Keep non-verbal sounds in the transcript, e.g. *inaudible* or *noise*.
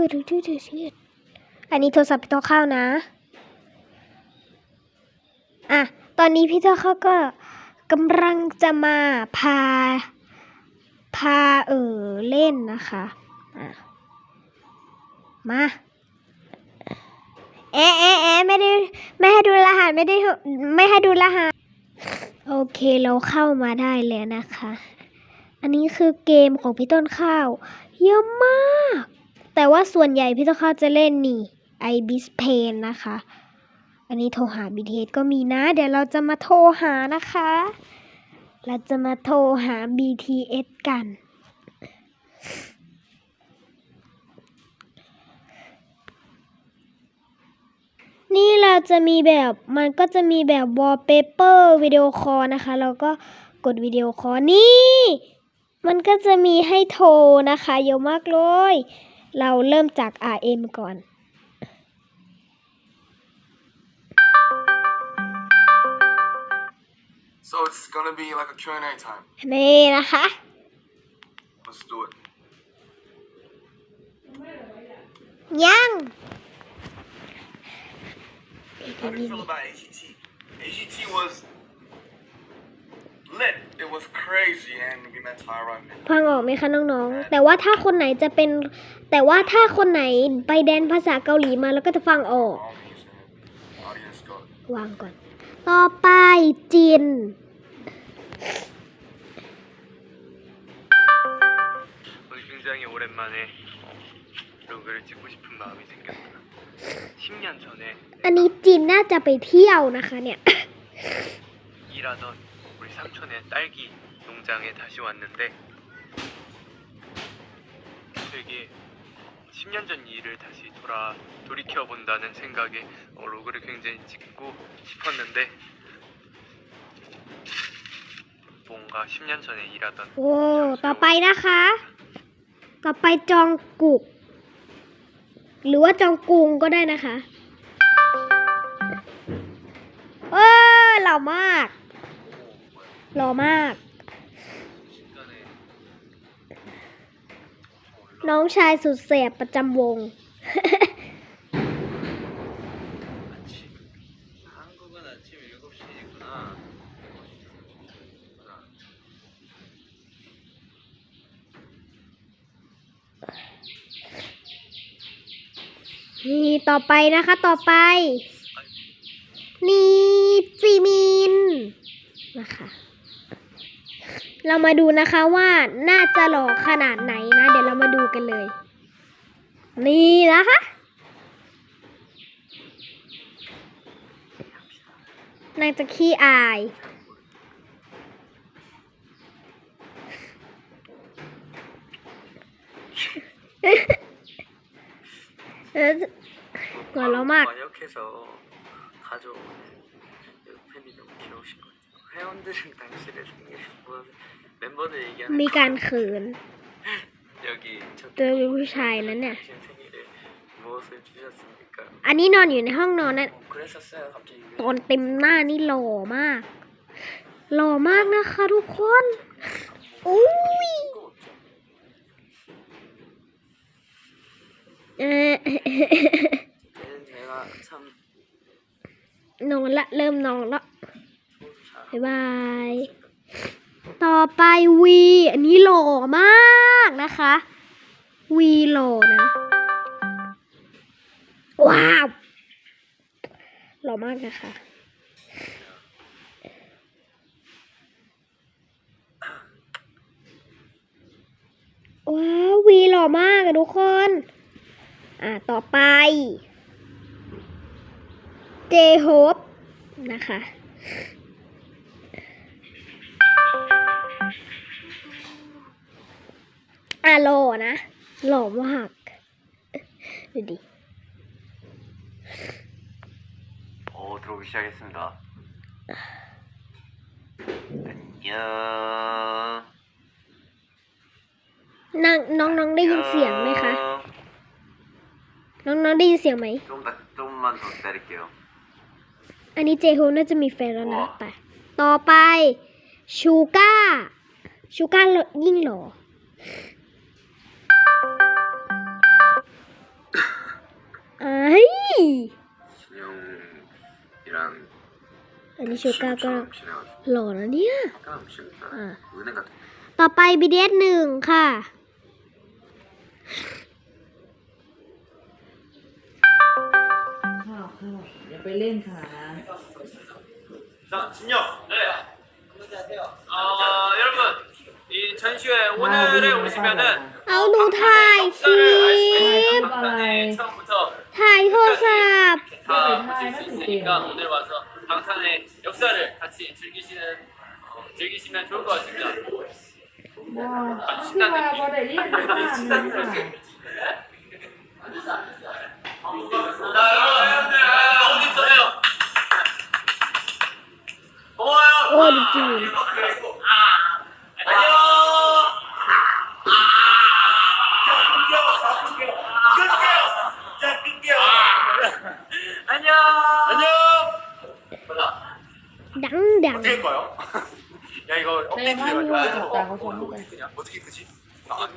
คือถือถือถือถืออันนี้โทรศัพท์พี่ต้องเข้านะ อะ ตอนนี้พี่ต้องเข้าก็กำลังจะมาพา พาเออเล่นนะคะอะมาเอ๊ะเอ๊ะเอ๊ะไม่ได้ไม่ให้ดูรหัสไม่ได้ไม่ให้ดูรหัส โอเคเราเข้ามาได้แล้วนะคะ อันนี้คือเกมของพี่ต้นข้าว เยอะมาก แต่ว่าส่วนใหญ่พี่ต้นข้าจะเล่นนี่ i b i s p a n นะคะ อันนี้โทรหา BTS ก็มีนะ เดี๋ยวเราจะมาโทรหานะคะ เราจะมาโทรหา BTS กัน นี่เราจะมีแบบมันก็จะมีแบบ wallpaper วิดีโอคอลนะคะ เราก็กดวิดีโอคอลนี่ มันก็จะมีให้โทรนะคะ เยอะมากเลย เราเริ่มจาก RM ก่อน So it's gonna be like a Q&A time. นี่นะคะ Let's do it. ยัง How do you feel about AGT? AGT was lit. It was crazy, and we met Tyra. and ฟังออกไหมคะน้องๆ แต่ว่าถ้าคนไหนจะเป็น แต่ว่าถ้าคนไหนไปแดนภาษาเกาหลีมาแล้วก็จะฟังออก all these, and audience got วางก่อน ต่อไปจิน 오늘 굉장히 오랜만에 어, 로그를 찍고 싶은 마음이 생겼다. 10년 전에 อันนี้จินน่าจะไปเที่ยวนะคะเนี่ย 일하던 우리 삼촌의 딸기 농장에 다시 왔는데 되게 10년 전 일을 다시 돌아 돌이켜 본다는 생각에 어, 로그를 굉장히 찍고 싶었는데 뭔가 10년 전에 일하던 โอ้ ต่อไปนะคะ ต่อไปจองกุก หรือว่าจองกุงก็ได้นะคะเออหล่อมาก รอมาก น้องชายสุดเสียบประจำวง นี่ต่อไปนะคะต่อไป นี่จีมินนะคะ เรามาดูนะคะว่าน่าจะหล่อขนาดไหนนะ เดี๋ยวเรามาดูกันเลย นี่นะคะ นางจะขี้อาย เออหัวเราะมาก 번역해서 가져오는 그 팬이 너무 귀여우신 것 같아 요. 회원들은 당신의 생일을 모아서 멤버들 얘기하는 มีการเขิน 여기 저 เจอผู้ชายนั้นเนี่ย 당신 생일에 무엇을 주셨습니까? อันนี้นอนอยู่ในห้องนอนนั่น 어, 그랬었어요 갑자기 ตอนเต็มหน้านี่หล่อมาก หล่อมากนะคะทุกคน อุ้ย เออ 얘는 제가 참 นอนละ เริ่มนอนละ 잘 บ๊ายบาย ต่อไปวีอันนี้หล่อมากนะคะวีหล่อนะ ว้าว หล่อมากนะคะว้าววีหล่อมากอะทุกคน อ่าต่อไปเจโฮปนะคะ อ่ะหล่อนะ หล่อมาก ดูดิ 어, 들어오기 시작했습니다. 안녕. น้องน้องน้องได้ยินเสียงไหมคะ น้องน้องได้ยินเสียงไหม 조금 더, 조금만 더 기다릴게요. อันนี้เจโฮน่าจะมีแฟนแล้วนะ ว้า ไป ต่อไป ชูก้า ชูก้ายิ่งหล่อ 신영이랑 อันนี้ชูก้าก็ 친구처럼 지내가지고 หล่อนะเนี่ย 화끈한 친구다 아. 은혜 같은 ต่อไป BTS หนึ่งค่ะ ข้าวข้าวอย่าไปเล่นขา 자, 진영. 네. 어, 여러분 이 전시회 오늘에 오시면은 เอา หนูถ่ายคลิ 역사를 알 수 ป 있는 방탄의 처음부터 ถ่ายโทรศัพท์ 다 보실 수 있으니까 오늘 와서 방탄의 역사를 같이 즐기시는 어, 즐기시면 좋을 것 같습니다. ว้าวที่ว่าบอได้เล่นข้างนี้ค่ะ 자, 여러분들 어디 있어요? 고마워요. โอ้จริง 안녕. 안 *laughs* 어떻게 해. 꺼요? 야 이거 업데이트 해가지고 어떻게 끄지? 나